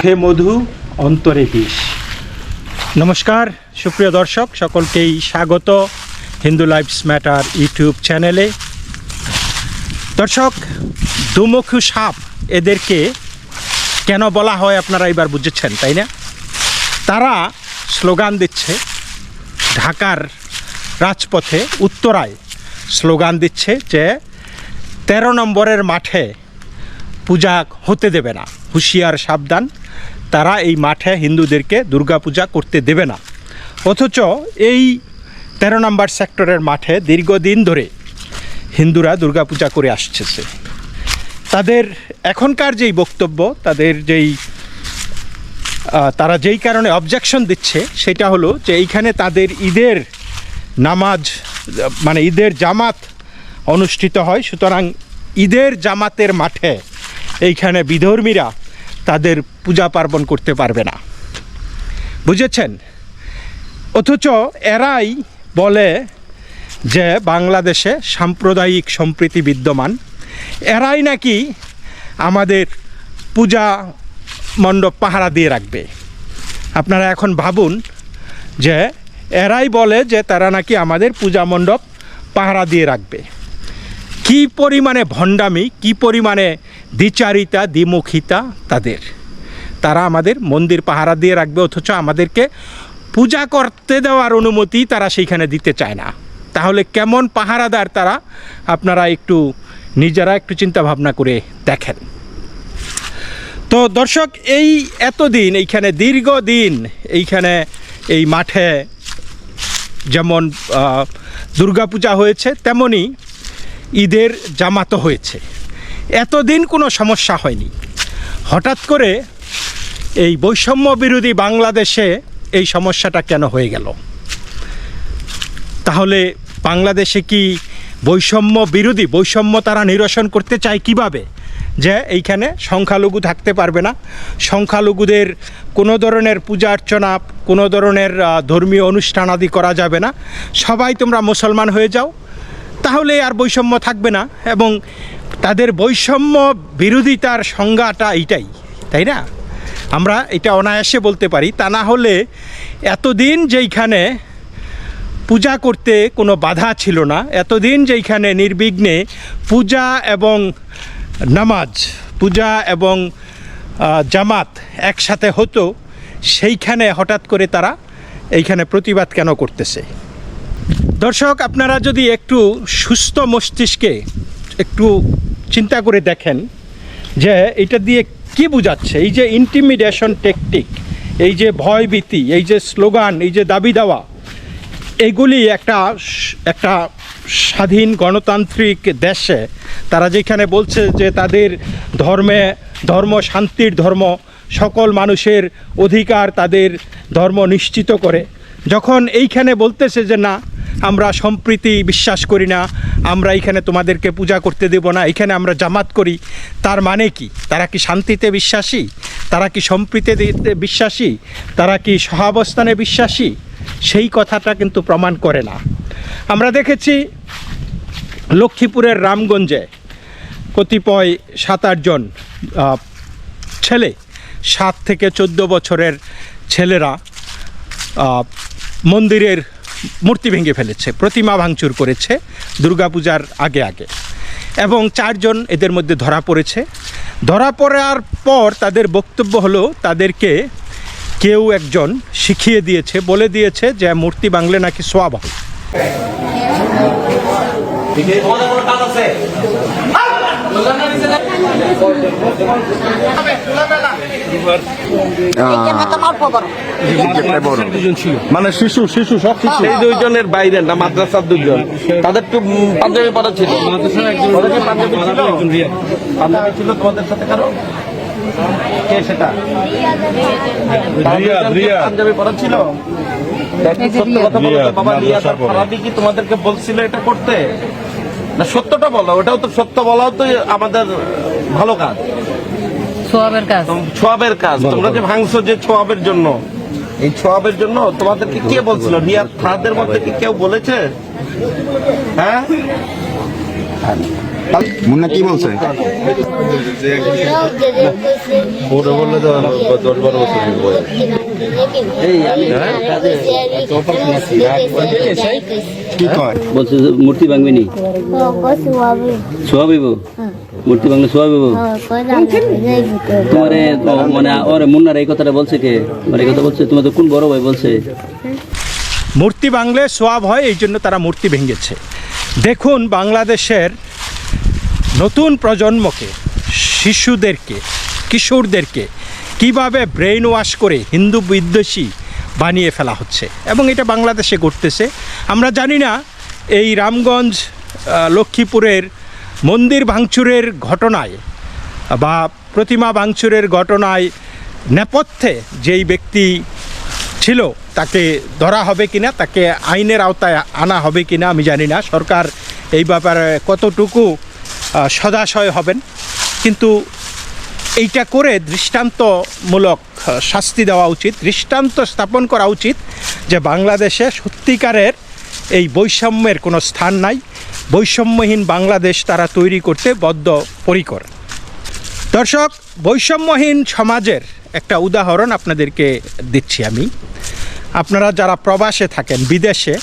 মুখে মধু, অন্তরে বিষ। নমস্কার, সুপ্রিয় দর্শক, সকলকেই স্বাগত হিন্দু লাইফস ম্যাটার ইউটিউব চ্যানেলে। দর্শক, দুমুখু সাপ এদেরকে কেন বলা হয় আপনারা এবার বুঝেছেন, তাই না? তারা স্লোগান দিচ্ছে, ঢাকার রাজপথে উত্তরায় স্লোগান দিচ্ছে যে, তেরো নম্বরের মাঠে পূজা হতে দেবে না, হুঁশিয়ার সাবধান। তারা এই মাঠে হিন্দুদেরকে দুর্গাপূজা করতে দেবে না। অথচ এই তেরো নম্বর সেক্টরের মাঠে দীর্ঘদিন ধরে হিন্দুরা দুর্গাপূজা করে আসছে। তাদের এখনকার যেই বক্তব্য, তাদের যেই তারা যেই কারণে অবজেকশন দিচ্ছে, সেটা হলো যে এইখানে তাদের ঈদের নামাজ মানে ঈদের জামাত অনুষ্ঠিত হয়। সুতরাং ঈদের জামাতের মাঠে এইখানে বিধর্মীরা তাদের পূজা পার্বণ করতে পারবে না। বুঝেছেন? অথচ এরাই বলে যে বাংলাদেশে সাম্প্রদায়িক সম্প্রীতি বিদ্যমান। এরাই নাকি আমাদের পূজা মণ্ডপ পাহারা দিয়ে রাখবে। আপনারা এখন ভাবুন যে এরাই বলে যে তারা নাকি আমাদের পূজা মণ্ডপ পাহারা দিয়ে রাখবে। কি পরিমাণে ভণ্ডামি, কি পরিমাণে দ্বিচারিতা, দ্বিমুখিতা তাদের? তারা আমাদের মন্দির পাহারা দিয়ে রাখবে, অথচ আমাদেরকে পূজা করতে দেওয়ার অনুমতি তারা সেইখানে দিতে চায় না। তাহলে কেমন পাহারাদার তারা? আপনারা একটু, নিজেরা একটু চিন্তা ভাবনা করে দেখেন। তো দর্শক, এই এতদিন, এইখানে দীর্ঘদিন, এইখানে এই মাঠে যেমন দুর্গাপূজা হয়েছে, তেমনি ঈদের জামাতও হয়েছে। এতদিন কোনো সমস্যা হয়নি। হঠাৎ করে এই বৈষম্য বিরোধী বাংলাদেশে এই সমস্যাটা কেন হয়ে গেল? তাহলে বাংলাদেশে কি বৈষম্য বিরোধী বৈষম্য তারা নিরসন করতে চায় কীভাবে? যে এইখানে সংখ্যালঘু থাকতে পারবে না। সংখ্যালঘুদের কোনো ধরনের পূজা অর্চনা, কোনো ধরনের ধর্মীয় অনুষ্ঠান আদি করা যাবে না। সবাই তোমরা মুসলমান হয়ে যাও। তাহলে আর বৈষম্য থাকবে না এবং তাদের বৈষম্য বিরোধিতার সংজ্ঞাটা এইটাই, তাই না? আমরা এটা অনায়াসে বলতে পারি। তা না হলে এতদিন যেইখানে পূজা করতে কোনো বাধা ছিল না, এতদিন যেইখানে নির্বিঘ্নে পূজা এবং নামাজ, পূজা এবং জামাত একসাথে হতো, সেইখানে হঠাৎ করে তারা এইখানে প্রতিবাদ কেন করতেছে? দর্শক, আপনারা যদি একটু সুস্থ মস্তিষ্কে একটু চিন্তা করে দেখেন যে এটা দিয়ে কি বোঝাচ্ছে? এই যে ইন্টিমিডেশন টেকটিক এই যে ভয়ভীতি এই যে স্লোগান এই যে দাবি দেওয়া, এগুলি একটা একটা স্বাধীন গণতান্ত্রিক দেশে, তারা যেখানে বলছে যে তাদের ধর্মে, ধর্ম শান্তির ধর্ম, সকল মানুষের অধিকার তাদের ধর্ম নিশ্চিত করে। যখন এইখানে বলতেছে যে না আমরা সম্প্রীতি বিশ্বাস করি না, আমরা এখানে তোমাদেরকে পূজা করতে দেব না, এখানে আমরা জামাত করি। তার মানে কি? তারা কি শান্তিতে বিশ্বাসী? তারা কি সম্প্রীতিতে বিশ্বাসী? তারা কি সহাবস্থানে বিশ্বাসী? সেই কথাটা কিন্তু প্রমাণ করে না। আমরা দেখেছি লক্ষ্মীপুরের রামগঞ্জে কতিপয় সাত আটজন ছেলে, সাত থেকে চোদ্দ বছরের ছেলেরা মন্দিরের মূর্তি ভেঙে ফেলেছে, প্রতিমা ভাঙচুর করেছে দুর্গাপূজার আগে আগে। এবং চারজন এদের মধ্যে ধরা পড়েছে। ধরা পড়ার পর তাদের বক্তব্য হলো, তাদেরকে কেউ একজন শিখিয়ে দিয়েছে, বলে দিয়েছে যে মূর্তি বাংলে নাকি সোয়াব হয় মানে শিশু শিশু সব শিশু। এই দুইজনের বাইরে না মাদ্রাসার দুজন তাদের তো পাঞ্জাবি পরা ছিল। পাঞ্জাবি ছিল? তোমাদের সাথে কারও? কে সেটা। পাঞ্জাবি পরা ছিল? সত্য কথা বলো তো, রিয়াদ, বাবা রিয়া পড়ে। ফারাবি কি তোমাদেরকে বলছিল এটা করতে? না সত্যটা বলো ওটাও তো সত্য বলাও তো আমাদের ভালো কাজ। সোয়াবের কাজ। ছোয়াবের কাজ তোমরা যে ভাঙছো যে ছোয়াবের জন্য এই ছোয়াবের জন্য তোমাদেরকে কে বলছিল? রিয়াদ ফাদের মধ্যে কি কেউ বলেছে? হ্যাঁ? মুন্না কি বলছে? ওটা বললে তো দশ বারো বছর কি কয়? বলছে যে মূর্তি ভাঙবিনি? সোয়াবিব? মূর্তি ভাঙলে সোয়াবিব? তোমার মানে ওরে মুন্নার এই কথাটা বলছে কে? মানে এই কথা বলছে তোমার তো কোন বড় ভাই বলছে? মূর্তি বাংলে সোয়াব হয় এই জন্য তারা মূর্তি ভেঙেছে। দেখুন বাংলাদেশের নতুন প্রজন্মকে শিশুদেরকে কিশোরদেরকে কীভাবে ব্রেন ওয়াশ করে হিন্দু বিদ্বেষী বানিয়ে ফেলা হচ্ছে? এবং এটা বাংলাদেশে ঘটতেছে। আমরা জানি না এই রামগঞ্জ লক্ষ্মীপুরের মন্দির ভাঙচুরের ঘটনায় বা প্রতিমা ভাঙচুরের ঘটনায় নেপথ্যে যেই ব্যক্তি ছিল, তাকে ধরা হবে কি না তাকে আইনের আওতায় আনা হবে কি না আমি জানি না। সরকার এই ব্যাপারে কতটুকু সদাশয় হবেন। কিন্তু এইটা করে দৃষ্টান্তমূলক শাস্তি দেওয়া উচিত, দৃষ্টান্ত স্থাপন করা উচিত যে বাংলাদেশে সত্যিকারের এই বৈষম্যের কোনো স্থান নাই। বৈষম্যহীন বাংলাদেশ তারা তৈরি করতে বদ্ধ পরিকর দর্শক, বৈষম্যহীন সমাজের একটা উদাহরণ আপনাদেরকে দিচ্ছি আমি। আপনারা যারা প্রবাসে থাকেন, বিদেশে,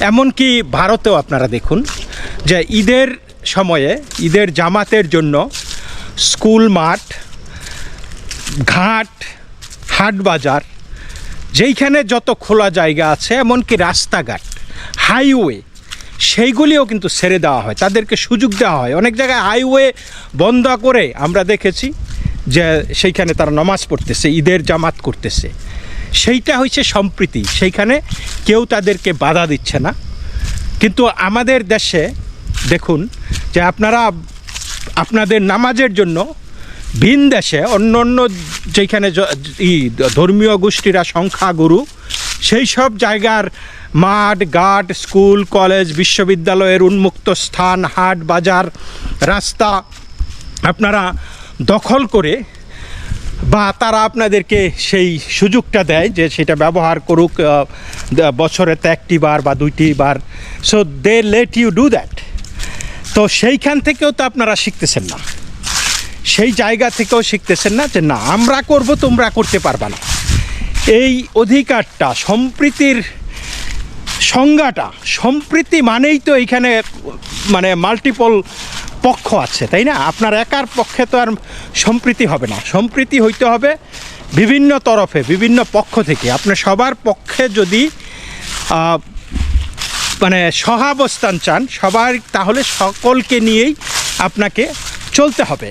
এমনকি ভারতেও আপনারা দেখুন যে ঈদের সময়ে, ঈদের জামাতের জন্য স্কুল মাঠ, ঘাট, হাট বাজার, যেইখানে যত খোলা জায়গা আছে, এমনকি রাস্তাঘাট, হাইওয়ে, সেইগুলিও কিন্তু ছেড়ে দেওয়া হয়, তাদেরকে সুযোগ দেওয়া হয়। অনেক জায়গায় হাইওয়ে বন্ধ করে আমরা দেখেছি যে সেইখানে তারা নমাজ পড়তেছে, ঈদের জামাত করতেছে। সেইটা হচ্ছে সম্প্রীতি, সেইখানে কেউ তাদেরকে বাধা দিচ্ছে না। কিন্তু আমাদের দেশে দেখুন যে আপনারা আপনাদের নামাজের জন্য ভিন দেশে অন্য অন্য যেখানে ধর্মীয় গোষ্ঠীরা সংখ্যাগুরু, সেই সব জায়গার মাঠ, ঘাট, স্কুল, কলেজ, বিশ্ববিদ্যালয়ের উন্মুক্ত স্থান, হাট, বাজার, রাস্তা আপনারা দখল করে বা তারা আপনাদেরকে সেই সুযোগটা দেয় যে সেটা ব্যবহার করুক বছরে তো একটি বার বা দুইটি বার। So they let you do that তো সেইখান থেকেও তো আপনারা শিখতেছেন না। সেই জায়গা থেকেও শিখতেছেন না যে, না, আমরা করব, তোমরা করতে পারবা না। এই অধিকারটা, সম্প্রীতির সংজ্ঞাটা, সম্প্রীতি মানেই তো এইখানে মানে মাল্টিপল পক্ষ আছে, তাই না? আপনার একার পক্ষে তো আর সম্প্রীতি হবে না। সম্প্রীতি হইতে হবে বিভিন্ন তরফে, বিভিন্ন পক্ষ থেকে। আপনার সবার পক্ষে যদি মানে সহাবস্থান চান, সবার তাহলে সকলকে নিয়েই আপনাকে চলতে হবে।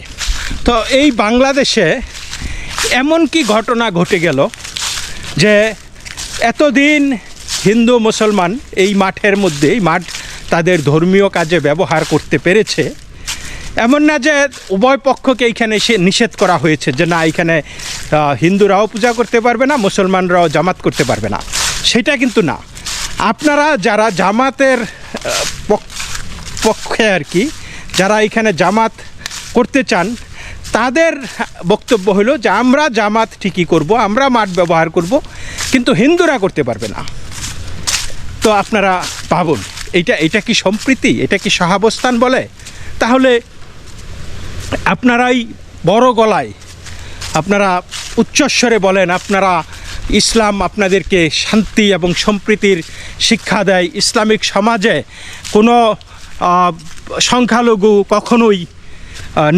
তো এই বাংলাদেশে এমন কি ঘটনা ঘটে গেল যে এতদিন হিন্দু মুসলমান এই মাঠের মধ্যে, এই মাঠ তাদের ধর্মীয় কাজে ব্যবহার করতে পেরেছে। এমন না যে উভয় পক্ষকে এইখানে সে নিষেধ করা হয়েছে যে না, এখানে হিন্দুরাও পূজা করতে পারবে না, মুসলমানরাও জামাত করতে পারবে না। সেটা কিন্তু না। আপনারা যারা জামাতের পক্ষে আর কি, যারা এখানে জামাত করতে চান, তাদের বক্তব্য হলো যে আমরা জামাত ঠিকই করব, আমরা মাঠ ব্যবহার করব, কিন্তু হিন্দুরা করতে পারবে না। তো আপনারা ভাবুন এটা এটা কি সম্প্রীতি? এটা কি সহাবস্থান বলে? তাহলে আপনারাই বড় গলায়, আপনারা উচ্চস্বরে বলেন, আপনারা ইসলাম আপনাদেরকে শান্তি এবং সম্প্রীতির শিক্ষা দেয়। ইসলামিক সমাজে কোনো সংখ্যালঘু কখনোই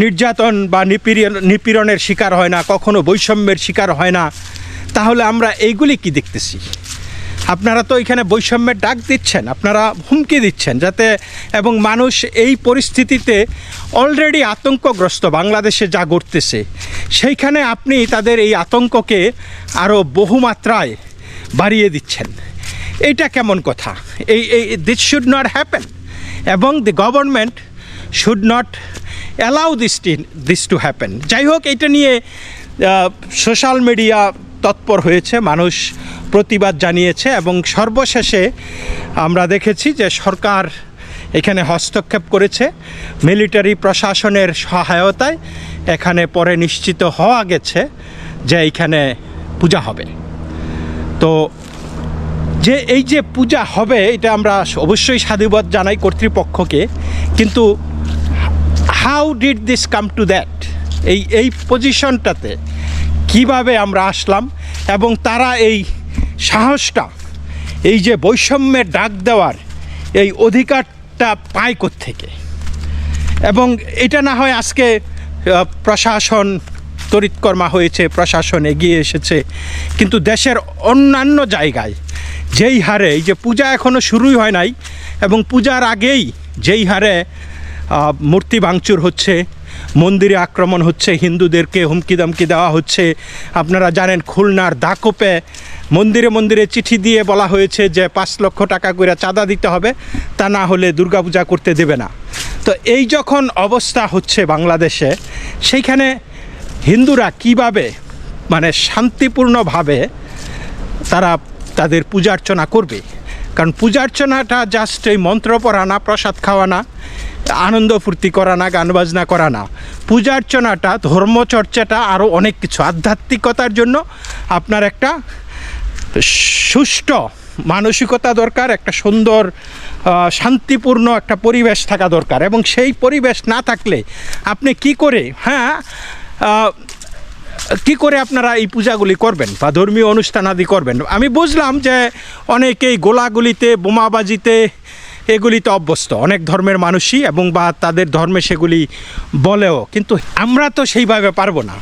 নির্যাতন বা নিপীড়ন, নিপীড়নের শিকার হয় না, কখনো বৈষম্যের শিকার হয় না। তাহলে আমরা এইগুলি কি দেখতেছি? আপনারা তো এখানে বৈষম্যের ডাক দিচ্ছেন, আপনারা হুমকি দিচ্ছেন যাতে এবং মানুষ এই পরিস্থিতিতে অলরেডি আতঙ্কগ্রস্ত বাংলাদেশে যা ঘটতেছে। সেইখানে আপনি তাদের এই আতঙ্ককে আরও বহুমাত্রায় বাড়িয়ে দিচ্ছেন। এইটা কেমন কথা? এই এই দিস শুড নট হ্যাপেন এবং the government should not allow this this to happen যাই হোক, এটা নিয়ে সোশ্যাল মিডিয়া তৎপর হয়েছে, মানুষ প্রতিবাদ জানিয়েছে এবং সর্বশেষে আমরা দেখেছি যে সরকার এখানে হস্তক্ষেপ করেছে, মিলিটারি প্রশাসনের সহায়তায় এখানে পরে নিশ্চিত হওয়া গেছে যে এইখানে পূজা হবে। তো যে এই যে পূজা হবে, এটা আমরা অবশ্যই সাধুবাদ জানাই কর্তৃপক্ষকে, কিন্তু how did this come to that এই এই পজিশনটাতে কীভাবে আমরা আসলাম এবং তারা এই সাহসটা, এই যে বৈষম্যের ডাক দেওয়ার এই অধিকারটা পায় থেকে এবং এটা না হয় আজকে প্রশাসন তড়িৎকর্মা হয়েছে, প্রশাসন এগিয়ে এসেছে, কিন্তু দেশের অন্যান্য জায়গায় যেই হারে, এই যে পূজা এখনও শুরুই হয় নাই এবং পূজার আগেই যেই হারে মূর্তি ভাঙচুর হচ্ছে মন্দিরে আক্রমণ হচ্ছে, হিন্দুদেরকে হুমকি দামকি দেওয়া হচ্ছে। আপনারা জানেন খুলনার দাকোপে মন্দিরে মন্দিরে চিঠি দিয়ে বলা হয়েছে যে পাঁচ লক্ষ টাকা করে চাঁদা দিতে হবে, তা না হলে দুর্গাপূজা করতে দেবে না। তো এই যখন অবস্থা হচ্ছে বাংলাদেশে, সেইখানে হিন্দুরা কীভাবে মানে শান্তিপূর্ণভাবে তারা তাদের পূজার্চনা করবে? কারণ পূজার্চনাটা জাস্ট এই মন্ত্র পড়া না, প্রসাদ খাওয়া না আনন্দ ফুর্তি করা না, গান বাজনা করা না। পূজার্চনাটা ধর্মচর্চাটা আরও অনেক কিছু। আধ্যাত্মিকতার জন্য আপনার একটা সুষ্ঠ মানসিকতা দরকার, একটা সুন্দর শান্তিপূর্ণ একটা পরিবেশ থাকা দরকার। এবং সেই পরিবেশ না থাকলে আপনি কি করে হ্যাঁ কি করে আপনারা এই পূজাগুলি করবেন বা ধর্মীয় অনুষ্ঠান আদি করবেন? আমি বুঝলাম যে অনেকেই গোলাগুলিতে বোমাবাজিতে এগুলিতে অভ্যস্ত। অনেক ধর্মের মানুষই এবং বা তাদের ধর্মে সেগুলি বলেও। কিন্তু আমরা তো সেইভাবে পারব না।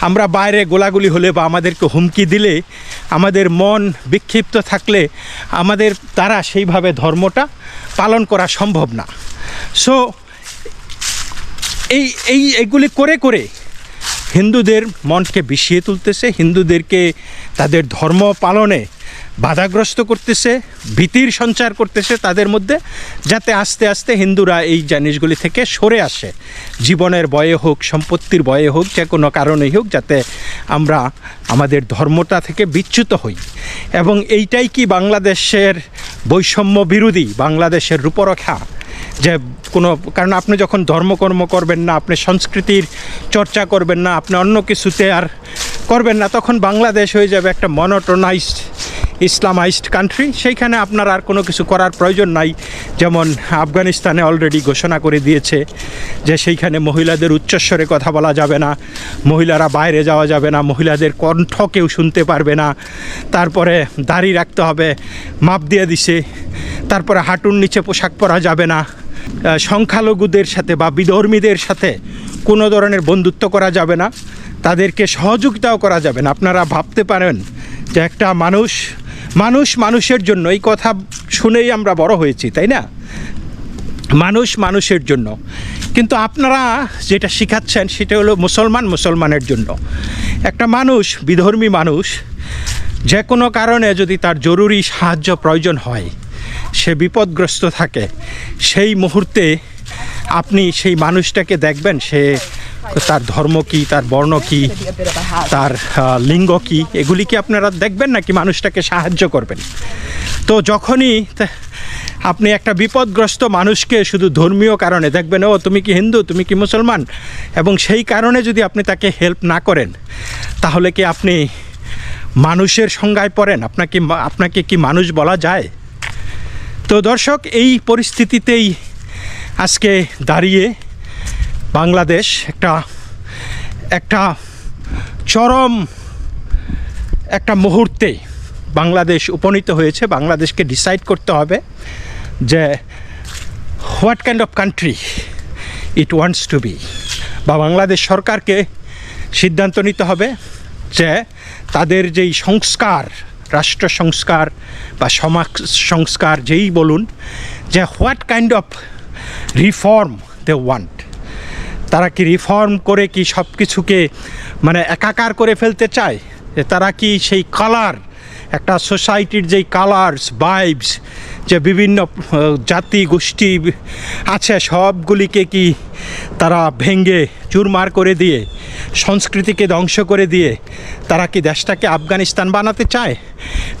আমরা বাইরে গোলাগুলি হলে বা আমাদেরকে হুমকি দিলে, আমাদের মন বিক্ষিপ্ত থাকলে আমাদের তারা সেইভাবে ধর্মটা পালন করা সম্ভব না। সো এই এই, এগুলি করে করে হিন্দুদের মনকে বিষিয়ে তুলতেছে, হিন্দুদেরকে তাদের ধর্ম পালনে বাধাগ্রস্ত করতেছে, ভীতির সঞ্চার করতেছে তাদের মধ্যে, যাতে আস্তে আস্তে হিন্দুরা এই জিনিসগুলি থেকে সরে আসে। জীবনের বয়ে হোক, সম্পত্তির বয়ে হোক, যে কোনো কারণেই হোক, যাতে আমরা আমাদের ধর্মটা থেকে বিচ্যুত হই। এবং এইটাই কি বাংলাদেশের বৈষম্য বিরোধী, বাংলাদেশের রূপরেখা? যে কোনো, কারণ আপনি যখন ধর্মকর্ম করবেন না, আপনি সংস্কৃতির চর্চা করবেন না, আপনি অন্য কিছুতে আর করবেন না, তখন বাংলাদেশ হয়ে যাবে একটা মনোটোনাইজড ইসলামাইজড কান্ট্রি সেইখানে আপনার আর কোনো কিছু করার প্রয়োজন নাই। যেমন আফগানিস্তানে অলরেডি ঘোষণা করে দিয়েছে যে সেইখানে মহিলাদের উচ্চস্বরে কথা বলা যাবে না, মহিলারা বাইরে যাওয়া যাবে না, মহিলাদের কণ্ঠ কেউ শুনতে পারবে না। তারপরে দাড়ি রাখতে হবে, মাপ দিয়ে দিছে, তারপরে হাঁটুর নিচে পোশাক পরা যাবে না। সংখ্যালঘুদের সাথে বা বিধর্মীদের সাথে কোনো ধরনের বন্ধুত্ব করা যাবে না। তাদেরকে সহযোগিতাও করা যাবে না। আপনারা ভাবতে পারেন যে একটা মানুষ মানুষ মানুষের জন্য, এই কথা শুনেই আমরা বড় হয়েছি, তাই না? মানুষ মানুষের জন্য। কিন্তু আপনারা যেটা শিখাচ্ছেন সেটা হলো মুসলমান মুসলমানের জন্য। একটা মানুষ, বিধর্মী মানুষ, যে কোনো কারণে যদি তার জরুরি সাহায্য প্রয়োজন হয়, সে বিপদগ্রস্ত থাকে, সেই মুহূর্তে আপনি সেই মানুষটাকে দেখবেন, সে তার ধর্ম কি, তার বর্ণ কি, তার লিঙ্গ কি, এগুলি কি আপনারা দেখবেন নাকি মানুষটাকে সাহায্য করবেন? তো যখনই আপনি একটা বিপদগ্রস্ত মানুষকে শুধু ধর্মীয় কারণে দেখবেন, ও তুমি কি হিন্দু, তুমি কি মুসলমান? এবং সেই কারণে যদি আপনি তাকে হেল্প না করেন, তাহলে কি আপনি মানুষের সংজ্ঞায় পড়েন? আপনাকে আপনাকে কি মানুষ বলা যায়? তো দর্শক, এই পরিস্থিতিতেই আজকে দাঁড়িয়ে বাংলাদেশ একটা একটা চরম একটা মুহূর্তে বাংলাদেশ উপনীত হয়েছে। বাংলাদেশকে ডিসাইড করতে হবে যে what kind of country it wants to be বা বাংলাদেশ সরকারকে সিদ্ধান্ত নিতে হবে যে তাদের যেই সংস্কার, রাষ্ট্র সংস্কার বা সমাজ সংস্কার যেই বলুন, যে what kind of reform they want তারা কি রিফর্ম করে কি সব কিছুকে মানে একাকার করে ফেলতে চায়? তারা কি সেই কালার একটা সোসাইটির যেই কালার্স ভাইবস যে বিভিন্ন জাতি, গোষ্ঠী আছে, সবগুলিকে কি তারা ভেঙ্গে চুরমার করে দিয়ে, সংস্কৃতিকে ধ্বংস করে দিয়ে তারা কি দেশটাকে আফগানিস্তান বানাতে চায়?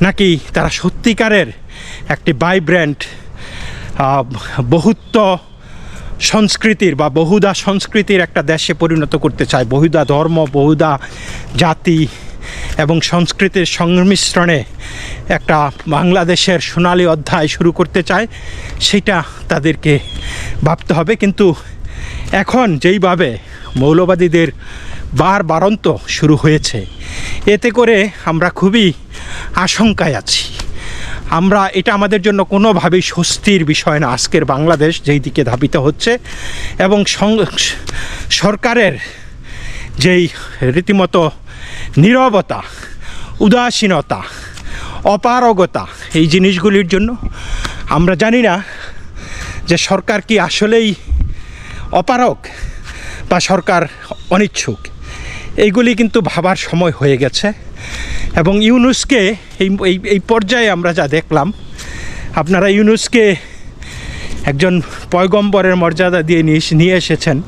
নাকি তারা সত্যিকারের একটি ভাইব্র্যান্ট বহুত্ব সংস্কৃতির বা বহুদা সংস্কৃতির একটা দেশে পরিণত করতে চায়। বহুদা ধর্ম বহুদা জাতি এবং সংস্কৃতির সংমিশ্রণে একটা বাংলাদেশের সোনালি অধ্যায় শুরু করতে চায়, সেটা তাদেরকে ভাবতে হবে। কিন্তু এখন যেইভাবে মৌলবাদীদের বার বারন্ত শুরু হয়েছে, এতে করে আমরা খুবই আশঙ্কায় আছি। আমরা এটা আমাদের জন্য কোনোভাবেই স্বস্তির বিষয় না। আজকের বাংলাদেশ যেই দিকে ধাবিত হচ্ছে এবং সরকারের যেই রীতিমতো নীরবতা, উদাসীনতা, অপারগতা এই জিনিসগুলির জন্য আমরা জানি না যে সরকার কি আসলেই অপারক বা সরকার অনিচ্ছুক। এইগুলি কিন্তু ভাবার সময় হয়ে গেছে। এবং ইউনুসকে এই এই- পর্যায়ে আমরা যা দেখলাম, আপনারা ইউনুসকে একজন পয়গম্বরের মর্যাদা দিয়ে নিয়ে নিয়ে এসেছেন।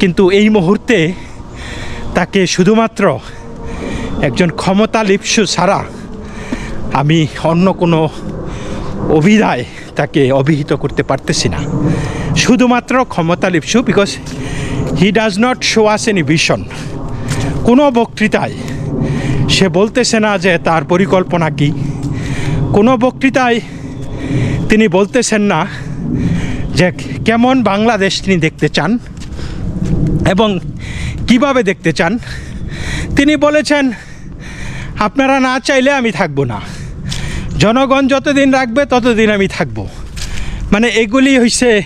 কিন্তু এই মুহূর্তে তাকে শুধুমাত্র একজন ক্ষমতা লিপসু ছাড়া আমি অন্য কোনো অভিধায় তাকে অভিহিত করতে পারতেছি না। শুধুমাত্র ক্ষমতা লিপসু because he does not show us any vision কোনো বক্তৃতায় সে বলতেছে না যে তার পরিকল্পনা কি। কোনো বক্তৃতায় তিনি বলতেছেন না যে কেমন বাংলাদেশ তিনি দেখতে চান এবং কীভাবে দেখতে চান। তিনি বলেছেন, আপনারা না চাইলে আমি থাকব না। জনগণ যতদিন রাখবে ততদিন আমি থাকব। মানে এগুলি হইছে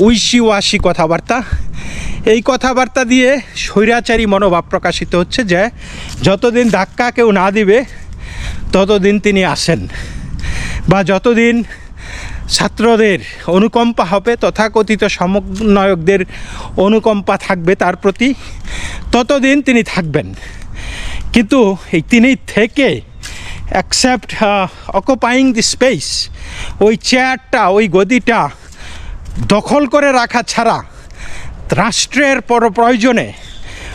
উইসি ওয়াসি কথাবার্তা। এই কথাবার্তা দিয়ে স্বৈরাচারী মনোভাব প্রকাশিত হচ্ছে যে, যতদিন ধাক্কা কেউ না দিবে, ততদিন তিনি আসেন। বা যতদিন ছাত্রদের অনুকম্পা হবে, তথাকথিত সমন্বয়কদের অনুকম্পা থাকবে তার প্রতি, ততদিন তিনি থাকবেন। কিন্তু এই তিনি থেকে অ্যাকসেপ্ট অকুপাইং দি স্পেস ওই চেয়ারটা ওই গদিটা দখল করে রাখা ছাড়া রাষ্ট্রের পর প্রয়োজনে,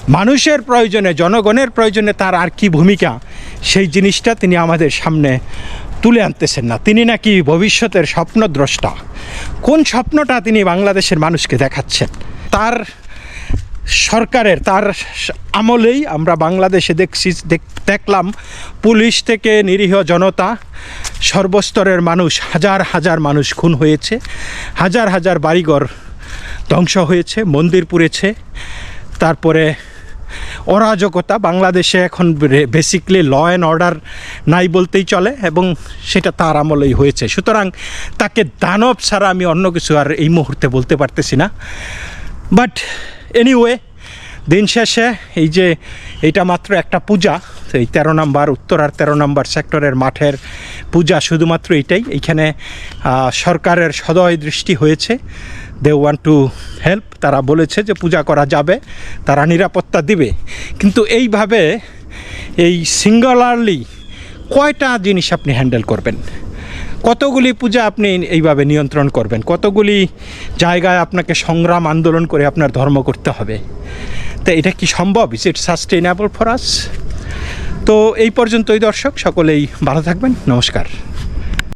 মানুষের প্রয়োজনে, জনগণের প্রয়োজনে তার আর কি ভূমিকা, সেই জিনিসটা তিনি আমাদের সামনে তুলে আনতেছেন না। তিনি নাকি ভবিষ্যতের স্বপ্নদ্রষ্টা। কোন স্বপ্নটা তিনি বাংলাদেশের মানুষকে দেখাচ্ছেন? তার সরকারের, তার আমলেই আমরা বাংলাদেশে দেখছি, দেখ- দেখলাম পুলিশ থেকে নিরীহ জনতা, সর্বস্তরের মানুষ, হাজার হাজার মানুষ খুন হয়েছে, হাজার হাজার বাড়িঘর ধ্বংস হয়েছে, মন্দির পুড়েছে। তারপরে অরাজকতা, বাংলাদেশে এখন বেসিকলি ল অ্যান্ড অর্ডার নাই বলতেই চলে এবং সেটা তার আমলেই হয়েছে। সুতরাং তাকে দানব ছাড়া আমি অন্য কিছু আর এই মুহূর্তে বলতে পারতেছি না। বাট এনিওয়ে দিন শেষে এই যে এটা মাত্র একটা পূজা, এই তেরো নম্বর উত্তরার তেরো নম্বর সেক্টরের মাঠের পূজা শুধুমাত্র এইটাই। এইখানে সরকারের সদয় দৃষ্টি হয়েছে। দে ওয়ান্ট টু হেল্প তারা বলেছে যে পূজা করা যাবে, তারা নিরাপত্তা দিবে। কিন্তু এইভাবে এই সিঙ্গুলারলি কয়টা জিনিস আপনি হ্যান্ডেল করবেন? কতগুলি পূজা আপনি এইভাবে নিয়ন্ত্রণ করবেন? কতগুলি জায়গায় আপনাকে সংগ্রাম, আন্দোলন করে আপনার ধর্ম করতে হবে? তো এটা কি সম্ভব? Is it sustainable for us তো এই পর্যন্তই দর্শক, সকলেই ভালো থাকবেন। নমস্কার।